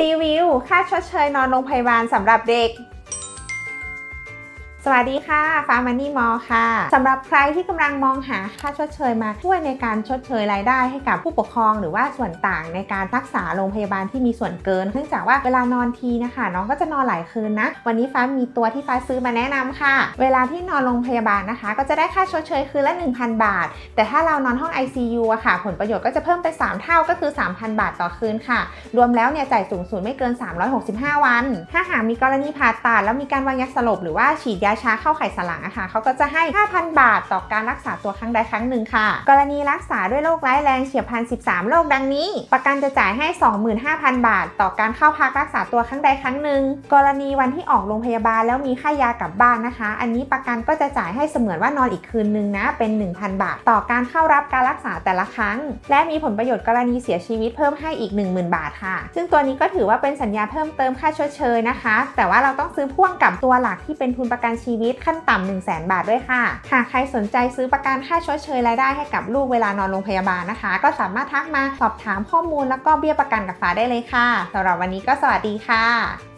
รีวิว ค่าชดเชยนอนโรงพยาบาลสำหรับเด็ก สวัสดีค่ะฟ้ามันนี่มอค่ะสำหรับใครที่กำลังมองหาค่าชดเชยมาช่วยในการชดเชยรายได้ให้กับผู้ปกครอง หรือว่าส่วนต่างในการรักษาโรงพยาบาลที่มีส่วนเกิน เนื่องจากว่าเวลานอนทีนะคะ น้องก็จะนอนหลายคืนนะ วันนี้ฟ้ามีตัวที่ฟ้าซื้อมาแนะนำค่ะ เวลาที่นอนโรงพยาบาลนะคะ ก็จะได้ค่าชดเชยคืนละ 1,000 บาท แต่ถ้าเรานอนห้อง ICU อะค่ะ ผลประโยชน์ก็จะเพิ่มไป3เท่าก็คือ 3,000 บาทต่อคืนค่ะ รวมแล้วเนี่ยจ่ายสูงสุดไม่เกิน 365 วัน ถ้าหากมีกรณีผ่าตัดแล้วมีการวางยาสลบหรือว่าฉีดยาชาเข้าไข่สัลังอะค่ะเขาก็จะให้ 5,000 บาทต่อการรักษาตัวครั้งใดครั้งหนึ่งค่ะ กรณีรักษาด้วยโรคร้ายแรงเฉียบพลัน 13 โรคดังนี้ ประกันจะจ่ายให้ 25,000 บาท ต่อการเข้าพักรักษาตัวครั้งใดครั้งหนึ่ง กรณีวันที่ออกโรงพยาบาลแล้วมีค่ายากลับบ้านนะคะ อันนี้ประกันก็จะจ่ายให้เสมือนว่านอนอีกคืนนึงนะเป็น 1,000 บาท ต่อการเข้ารับการรักษาแต่ละครั้ง และมีผลประโยชน์กรณีเสียชีวิตเพิ่มให้อีก 10,000 บาทค่ะ ซึ่งตัวนี้ก็ถือว่าเป็นสัญญาเพิ่มเติมค่าชดเชยนะคะ แต่ว่าเราต้องซื้อพ่วงกับตัวหลักที่เป็นทุนประกันชีวิตขั้นต่ำ1 0 0 0 0 0บาทด้วยค่ะ หากใครสนใจซื้อประกันค่าชดเชยรายได้ให้กับลูกเวลานอนโรงพยาบาลนะคะ ก็สามารถทักมาสอบถามข้อมูลแล้วก็เบี้ยประกันกับฟ้าได้เลยค่ะสำหรับวันนี้ก็สวัสดีค่ะ